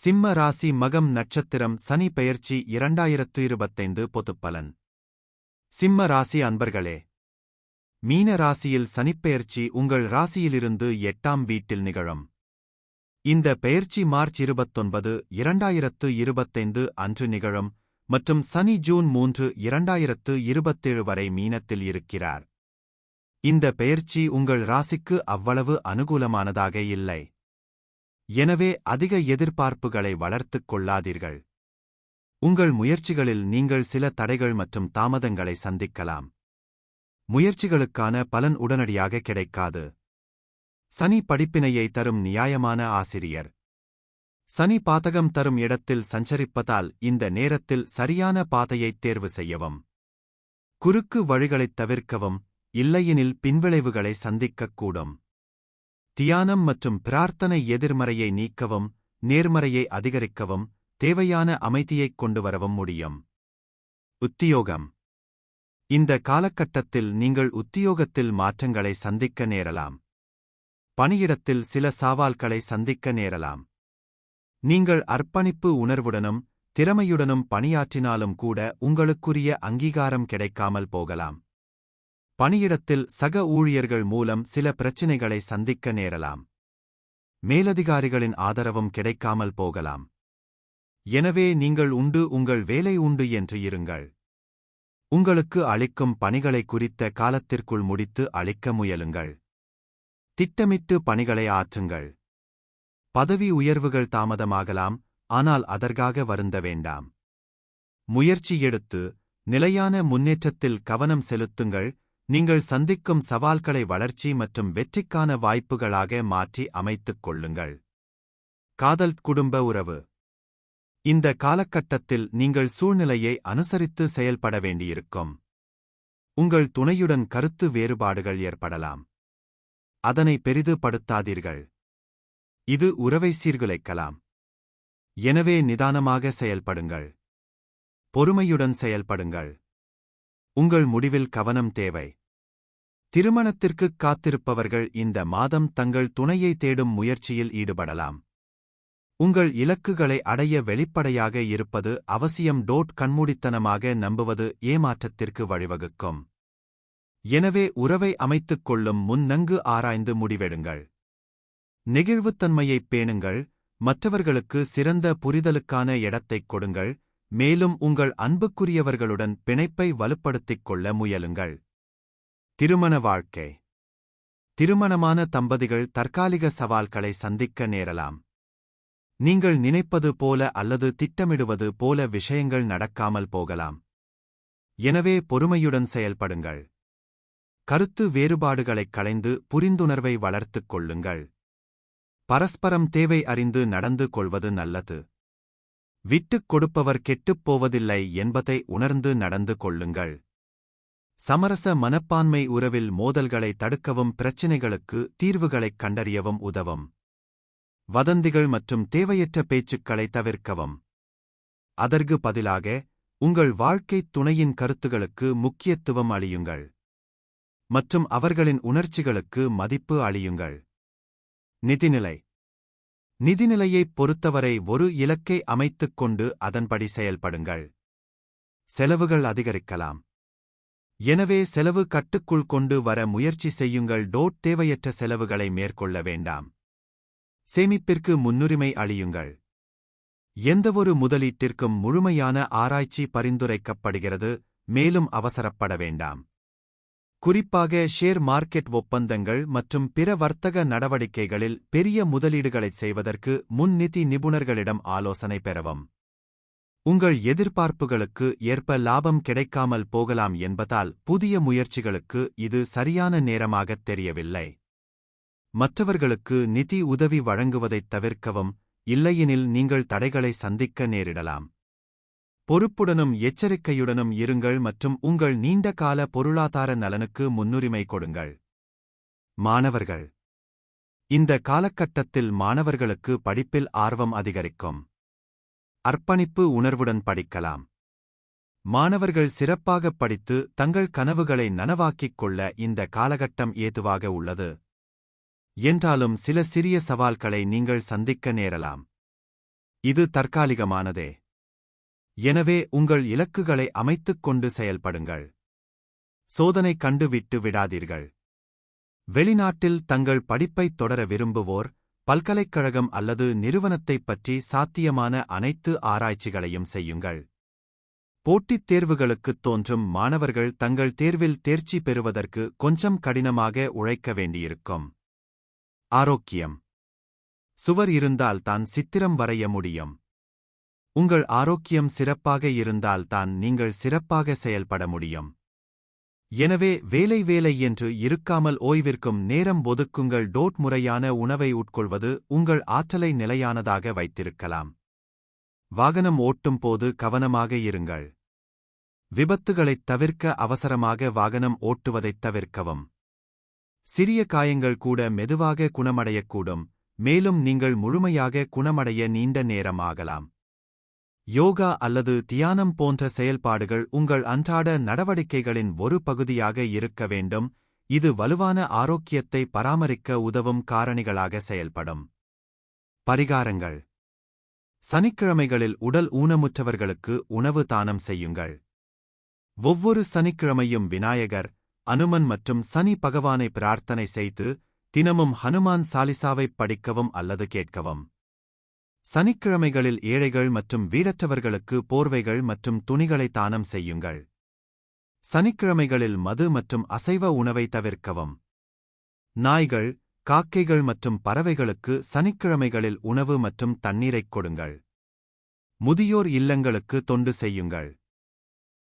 சிம்ம ராசி மகம் நட்சத்திரம் சனி பெயர்ச்சி இரண்டாயிரத்து இருபத்தைந்து பொதுப்பலன். சிம்ம ராசி அன்பர்களே மீன ராசியில் சனிப்பெயர்ச்சி உங்கள் ராசியிலிருந்து எட்டாம் வீட்டில் நிகழும். இந்த பெயர்ச்சி மார்ச் இருபத்தொன்பது இரண்டாயிரத்து இருபத்தைந்து அன்று நிகழும் மற்றும் சனி ஜூன் மூன்று இரண்டாயிரத்து இருபத்தேழு வரை மீனத்தில் இருக்கிறார். இந்த பெயர்ச்சி உங்கள் ராசிக்கு அவ்வளவு அனுகூலமானதாக இல்லை. எனவே அதிக எதிர்பார்ப்புகளை வளர்த்துக் கொள்ளாதீர்கள். உங்கள் முயற்சிகளில் நீங்கள் சில தடைகள் மற்றும் தாமதங்களை சந்திக்கலாம். முயற்சிகளுக்கான பலன் உடனடியாக கிடைக்காது. சனி படிப்பினையை தரும் நியாயமான ஆசிரியர். சனி பாதகம் தரும் இடத்தில் சஞ்சரிப்பதால் இந்த நேரத்தில் சரியான பாதையைத் தேர்வு செய்யவும். குறுக்கு வழிகளைத் தவிர்க்கவும் இல்லையெனில் பின்விளைவுகளை சந்திக்கக்கூடும். தியானம் மற்றும் பிரார்த்தனை எதிர்மறையை நீக்கவும் நேர்மறையை அதிகரிக்கவும் தேவையான அமைதியைக் கொண்டு வரவும் முடியும். உத்தியோகம். இந்த காலகட்டத்தில் நீங்கள் உத்தியோகத்தில் மாற்றங்களை சந்திக்க நேரலாம். பணியிடத்தில் சில சவால்களை சந்திக்க நேரலாம். நீங்கள் அர்ப்பணிப்பு உணர்வுடனும் திறமையுடனும் பணியாற்றினாலும் கூட உங்களுக்குரிய அங்கீகாரம் கிடைக்காமல் போகலாம். பணியிடத்தில் சக ஊழியர்கள் மூலம் சில பிரச்சினைகளை சந்திக்க நேரலாம். மேலதிகாரிகளின் ஆதரவும் கிடைக்காமல் போகலாம். எனவே நீங்கள் உண்டு உங்கள் வேலை உண்டு என்று இருங்கள். உங்களுக்கு அளிக்கும் பணிகளை குறித்த காலத்திற்குள் முடித்து அளிக்க முயலுங்கள். திட்டமிட்டு பணிகளை ஆற்றுங்கள். பதவி உயர்வுகள் தாமதமாகலாம் ஆனால் அதற்காக வருந்த வேண்டாம். முயற்சி எடுத்து நிலையான முன்னேற்றத்தில் கவனம் செலுத்துங்கள் நீங்கள் சந்திக்கும் சவால்களை வளர்ச்சி மற்றும் வெற்றிக்கான வாய்ப்புகளாக மாற்றி அமைத்துக் கொள்ளுங்கள். காதல் குடும்ப உறவு. இந்த காலகட்டத்தில் நீங்கள் சூழ்நிலையை அனுசரித்து செயல்பட வேண்டியிருக்கும். உங்கள் துணையுடன் கருத்து வேறுபாடுகள் ஏற்படலாம். அதனை பெரிதுபடுத்தாதீர்கள். இது உறவை சீர்குலைக்கலாம். எனவே நிதானமாக செயல்படுங்கள். பொறுமையுடன் செயல்படுங்கள். உங்கள் முடிவில் கவனம் தேவை. திருமணத்திற்குக் காத்திருப்பவர்கள் இந்த மாதம் தங்கள் துணையை தேடும் முயற்சியில் ஈடுபடலாம். உங்கள் இலக்குகளை அடைய வெளிப்படையாக இருப்பது அவசியம். டோட் கண்மூடித்தனமாக நம்புவது ஏமாற்றத்திற்கு வழிவகுக்கும். எனவே உறவை அமைத்துக் கொள்ளும் முன் ஆராய்ந்து முடிவெடுங்கள். நெகிழ்வுத்தன்மையைப் பேணுங்கள். மற்றவர்களுக்கு சிறந்த புரிதலுக்கான இடத்தைக் கொடுங்கள். மேலும் உங்கள் அன்புக்குரியவர்களுடன் பிணைப்பை வலுப்படுத்திக் கொள்ள முயலுங்கள். திருமண வாழ்க்கை. திருமணமான தம்பதிகள் தற்காலிக சவால்களை சந்திக்க நேரலாம். நீங்கள் நினைப்பது போல அல்லது திட்டமிடுவது போல விஷயங்கள் நடக்காமல் போகலாம். எனவே பொறுமையுடன் செயல்படுங்கள். கருத்து வேறுபாடுகளைக் களைந்து புரிந்துணர்வை வளர்த்துக் கொள்ளுங்கள். பரஸ்பரம் தேவை அறிந்து நடந்து கொள்வது நல்லது. விட்டுக் கொடுப்பவர் கெட்டுப் போவதில்லை என்பதை உணர்ந்து நடந்து கொள்ளுங்கள். சமரச மனப்பான்மை உறவில் மோதல்களை தடுக்கவும் பிரச்சினைகளுக்கு தீர்வுகளைக் கண்டறியவும் உதவும். வதந்திகள் மற்றும் தேவையற்ற பேச்சுக்களை தவிர்க்கவும். அதற்கு பதிலாக உங்கள் வாழ்க்கைத் துணையின் கருத்துகளுக்கு முக்கியத்துவம் அளியுங்கள். மற்றும் அவர்களின் உணர்ச்சிகளுக்கு மதிப்பு அளியுங்கள். நிதிநிலை. நிதிநிலையைப் பொறுத்தவரை ஒரு இலக்கை அமைத்துக் கொண்டு அதன்படி செயல்படுங்கள். செலவுகள் அதிகரிக்கலாம். எனவே செலவு கட்டுக்குள் கொண்டு வர முயற்சி செய்யுங்கள். டோட் தேவையற்ற செலவுகளை மேற்கொள்ள வேண்டாம். சேமிப்பிற்கு முன்னுரிமை அளியுங்கள். எந்தவொரு முதலீட்டிற்கும் முழுமையான ஆராய்ச்சி பரிந்துரைக்கப்படுகிறது. மேலும் அவசரப்பட வேண்டாம். குறிப்பாக ஷேர் மார்க்கெட் ஒப்பந்தங்கள் மற்றும் பிற வர்த்தக நடவடிக்கைகளில் பெரிய முதலீடுகளைச் செய்வதற்கு முன் நிதி நிபுணர்களிடம் ஆலோசனை பெறவும். உங்கள் எதிர்பார்ப்புகளுக்கு ஏற்ப லாபம் கிடைக்காமல் போகலாம் என்பதால் புதிய முயற்சிகளுக்கு இது சரியான நேரமாகத் தெரியவில்லை. மற்றவர்களுக்கு நிதி உதவி வழங்குவதைத் தவிர்க்கவும் இல்லையெனில் நீங்கள் தடைகளை சந்திக்க நேரிடலாம். பொறுப்புடனும் எச்சரிக்கையுடனும் இருங்கள் மற்றும் உங்கள் நீண்ட கால பொருளாதார நலனுக்கு முன்னுரிமை கொடுங்கள். மாணவர்கள் இந்த காலகட்டத்தில் மாணவர்களுக்கு படிப்பில் ஆர்வம் அதிகரிக்கும். அர்ப்பணிப்பு உணர்வுடன் படிக்கலாம். மாணவர்கள் சிறப்பாகப் படித்து தங்கள் கனவுகளை நனவாக்கிக் கொள்ள இந்த காலகட்டம் ஏதுவாக உள்ளது. என்றாலும் சில சிறிய சவால்களை நீங்கள் சந்திக்க நேரலாம். இது தற்காலிகமானதே. எனவே உங்கள் இலக்குகளை அமைத்துக் கொண்டு செயல்படுங்கள். சோதனை கண்டுவிட்டு விடாதீர்கள். வெளிநாட்டில் தங்கள் படிப்பைத் தொடர விரும்புவோர் பல்கலைக்கழகம் அல்லது நிறுவனத்தைப் பற்றி சாத்தியமான அனைத்து ஆராய்ச்சிகளையும் செய்யுங்கள். போட்டித் தேர்வுகளுக்குத் தோன்றும் மாணவர்கள் தங்கள் தேர்வில் தேர்ச்சி பெறுவதற்கு கொஞ்சம் கடினமாக உழைக்க வேண்டியிருக்கும். ஆரோக்கியம். சுவர் இருந்தால்தான் சித்திரம் வரைய முடியும். உங்கள் ஆரோக்கியம் சிறப்பாக இருந்தால்தான் நீங்கள் சிறப்பாக செயல்பட முடியும். எனவே வேலை வேலை என்று இருக்காமல் ஓய்விற்கும் நேரம் ஒதுக்குங்கள். டோட் முறையான உணவை உட்கொள்வது உங்கள் ஆற்றலை நிலையானதாக வைத்திருக்கலாம். வாகனம் ஓட்டும் போது கவனமாக இருங்கள். விபத்துகளைத் தவிர்க்க அவசரமாக வாகனம் ஓட்டுவதைத் தவிர்க்கவும். சிறிய காயங்கள் கூட மெதுவாக குணமடையக்கூடும். மேலும் நீங்கள் முழுமையாக குணமடைய நீண்ட நேரம் ஆகலாம். யோகா அல்லது தியானம் போன்ற செயல்பாடுகள் உங்கள் அன்றாட நடவடிக்கைகளின் ஒரு பகுதியாக இருக்க வேண்டும். இது வலுவான ஆரோக்கியத்தை பராமரிக்க உதவும் காரணிகளாக செயல்படும். பரிகாரங்கள். சனிக்கிழமைகளில் உடல் ஊனமுற்றவர்களுக்கு உணவு தானம் செய்யுங்கள். ஒவ்வொரு சனிக்கிழமையும் விநாயகர் அனுமன் மற்றும் சனி பகவானை பிரார்த்தனை செய்து தினமும் ஹனுமான் சாலிசாவைப் படிக்கவும் அல்லது கேட்கவும். சனிக்கிழமைகளில் ஏழைகள் மற்றும் வீடற்றவர்களுக்கு போர்வைகள் மற்றும் துணிகளை தானம் செய்யுங்கள். சனிக்கிழமைகளில் மது மற்றும் அசைவ உணவை தவிர்க்கவும். நாய்கள் காக்கைகள் மற்றும் பறவைகளுக்கு சனிக்கிழமைகளில் உணவு மற்றும் தண்ணீரைக் கொடுங்கள். முதியோர் இல்லங்களுக்கு தொண்டு செய்யுங்கள்.